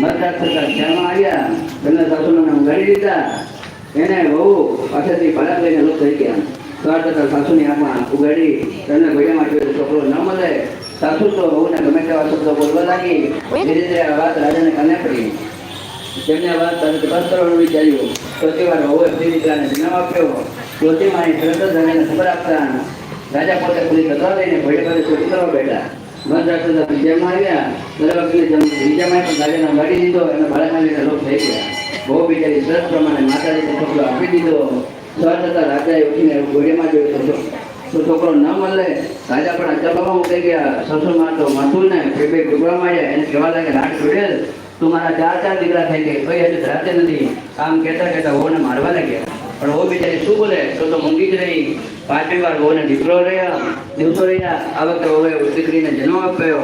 મતદાર થતા શ્યામા આવ્યા? તેમના સાસુને ઉગાડી દીધા એને બહુ પાછળથી ભડાક લઈને લોક થઈ ગયા. સવાર થતા સાસુની આંખમાં ઉગાડી. તેમને ભૈયા માટે છોકરો ન મળે. સાસુ તો બહુને ગમે તેવા શબ્દો બોલવા લાગી. ધીરે ધીરે આ વાત રાજાને કાને પડી? તેમને આ વાત બસ કરવાનું વિચાર્યું પ્રતિવાર વાર વહુએ ફરી દીકરાને જન્મ આપ્યો. જ્યોતિમાની માની તરત જ ખબર આપતા રાજા પોતે ખુલી કથા લઈને ચોરી કરવા બેઠા. વાળી દીધો અને બાળકના લઈને થઈ ગયા. બહુ બિચારી સરસ પ્રમાણે માતાજીને છોકરો આપી દીધો. થતા રાજાએ ઉઠીને ઘોડીમાં જોયું તો છોકરો ન મળે રાજા પણ અચંબામાં મૂકી ગયા. સસુરમાં તો માથું ને બે બે ડૂબવા માંડ્યા એને કહેવા લાગે રાત જોડે તું મારા ચાર ચાર દીકરા થઈ ગઈ, કોઈ હજુ ધરાતે નથી. આમ કહેતા કહેતા હોને મારવા લાગ્યા. પણ વહુ બિચારી શું બોલે? તો તો મૂંગી જ રહી. પાંચમી વાર વહુને દીકરો રહ્યા દિવસો રહ્યા. આ વખતે વહુએ દીકરીને જન્મ આપ્યો.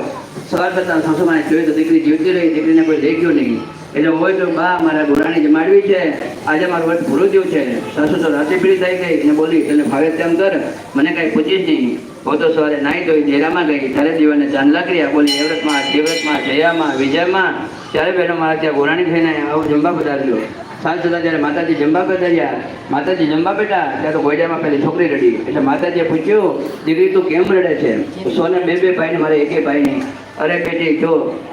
સવાર થતાં સાસુમાને જોયું તો દીકરી જીવતી રહી, દીકરીને કોઈ દેખ્યું નહીં. એટલે હોય તો બા, મારા ગોરાણી જમાડવી છે. આજે મારું વર્ષ પૂરું થયું છે. સાસુ તો રાતે પીડી થઈ ગઈ અને બોલી, તને ભાવે તેમ કર. મને કાંઈ પૂછીશ નહીં. હું તો સવારે નાહી ધોઈ ડેરામાં ગઈ. ત્યારે દીવાને ચાંદ લાકડ્યા બોલી એવરતમાં દેવરતમાં જયામાં, વિજયમાં. ત્યારે બહેનો મારા ત્યાં ગોરાણી થઈને આવું જમવા પધાર્યો. સાંજ થતાં જ્યારે માતાજી જમવા બેઠા માતાજી જમવા બેઠા ત્યારે તો ગોયડામાં પેલી છોકરી રડી. એટલે માતાજીએ પૂછ્યું, દીકરી, તું કેમ રડે છે? સોને બે બે ભાઈ ને મારે એકે ભાઈ નહીં અરે બેટી, જો,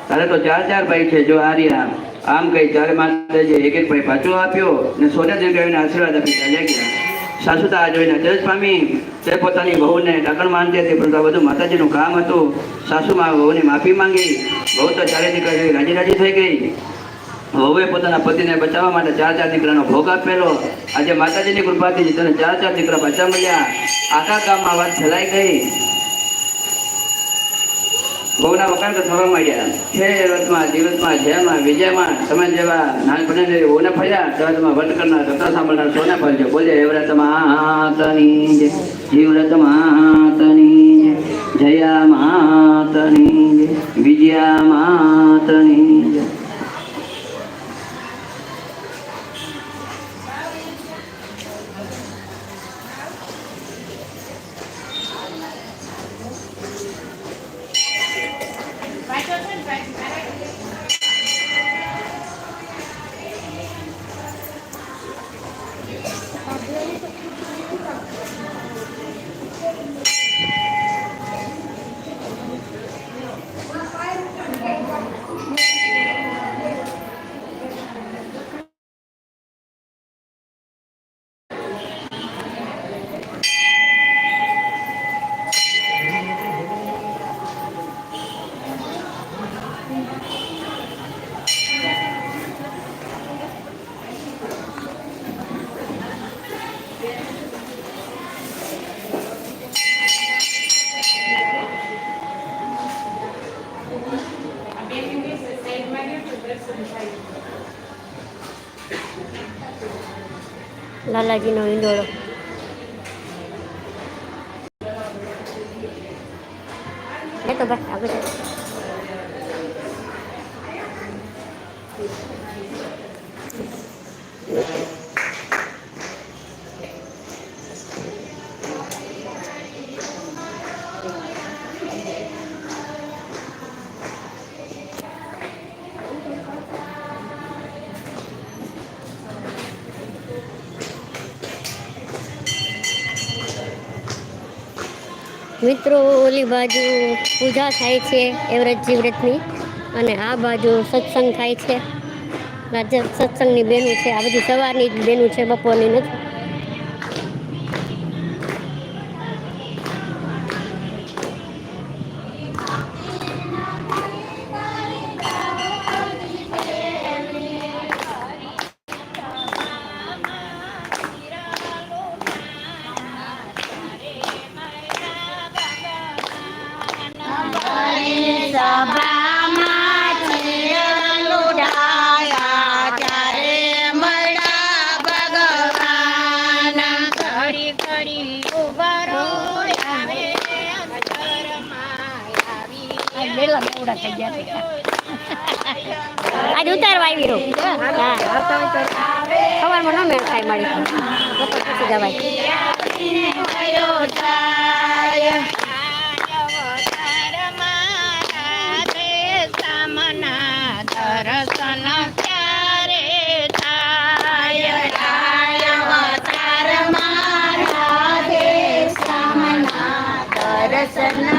તારે તો ચાર ચાર ભાઈ છે, જો આ રહ્યા. આમ કહી ત્યારે માતાજીએ એક એક ભાઈ પાછો આપ્યો ને સોને દીકરીને આશીર્વાદ આપી ચાલ્યા ગયા. સાસુતા આ જોઈને અચરજ પામી. તે પોતાની વહુને ડાકણ માનતી હતી, પરંતુ આ બધું માતાજીનું કામ હતું. સાસુમાં વહુની માફી માંગી. વહુ તો ચારે દીકરા રાજી રાજી થઈ ગઈ. વહુએ પોતાના પતિને બચાવવા માટે ચાર ચાર દીકરાનો ભોગ આપેલો. આજે માતાજીની કૃપાથી તને ચાર ચાર દીકરા બચા મળ્યા. આખા ગામમાં વાત ફેલાઈ ગઈ. બહુના વખાણ તો થવા માંડ્યા. છે રથમાં દિવસમાં જયમાં, વિજયમાં તમે જેવા નાનપણે ઓને ફર્યા. તરતમાં વટ કરનાર કથા સાંભળનાર સોને ફરજો. બોલે એવરત માતની જય. જીવરત માતની જય. માતની જય. વિજયા માતની જય. લાલાજીનો ઈંડોળો એ તો ભાઈ આગળ મિત્રો, ઓલી બાજુ પૂજા થાય છે, એવરેજજી વ્રતની. અને આ બાજુ સત્સંગ થાય છે. સત્સંગની બહેનું છે, આ બધી સવારની જ બહેનું છે, બપોરની નથી. કેટલા બેવડા થઈ ગયા છે. આજ ઉતારવા આવી રહું. સવારમાં ન મેળ થાય મળી બપોર પછી જવાય. That's enough.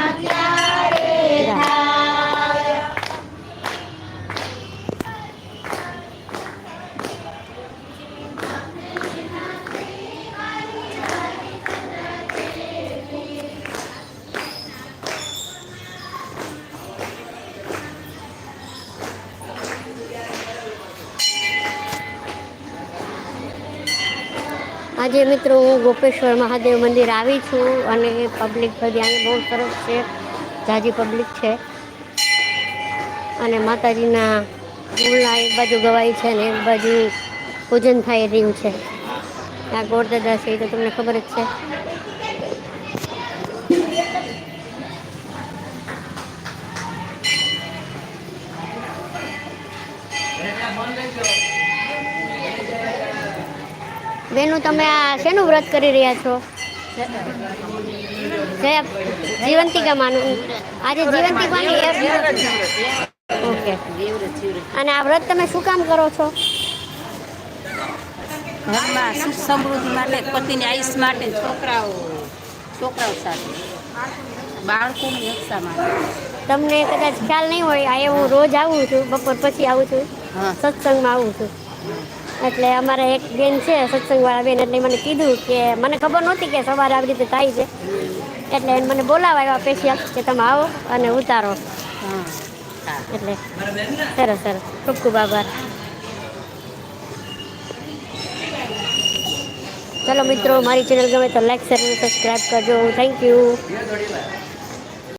આજે મિત્રો હું ગોપેશ્વર મહાદેવ મંદિર આવી છું અને પબ્લિક બધી અહીં બહુ સરસ છે, જાજી પબ્લિક છે. અને માતાજીના ગુણના એક બાજુ ગવાય છે ને એક બાજુ પૂજન થઈ રહ્યું છે. આ ગોળદાદા છે એ તો તમને ખબર જ છે. બેનું તમે આ શેનું વ્રત કરી રહ્યા છો? જયા જીવંતિકા માનું. આજે જીવંતિકાની ઓકે. અને આ વ્રત તમે શું કામ કરો છો? ઘરમાં સુખ સમૃદ્ધિ માટે પતિની આયુષ માટે છોકરાઓ છોકરાઓ સાથે. બાળકોની રક્ષા માટે. તમને કદાચ ખ્યાલ નહીં હોય આ હું રોજ આવું છું બપોર પછી આવું છું સત્સંગમાં આવું છું. એટલે અમારે એક બેન છે, સત્સંગવાળા બેન, એટલે મને કીધું કે મને ખબર નહોતી કે સવારે આવી રીતે થાય છે. એટલે મને બોલાવા સ્પેશિયલ કે તમે આવો અને ઉતારો. એટલે સરસ સરસ. ખૂબ ખૂબ આભાર. ચલો મિત્રો, મારી ચેનલ ગમે તો લાઈક શેર સબસ્ક્રાઈબ કરજો. Thank you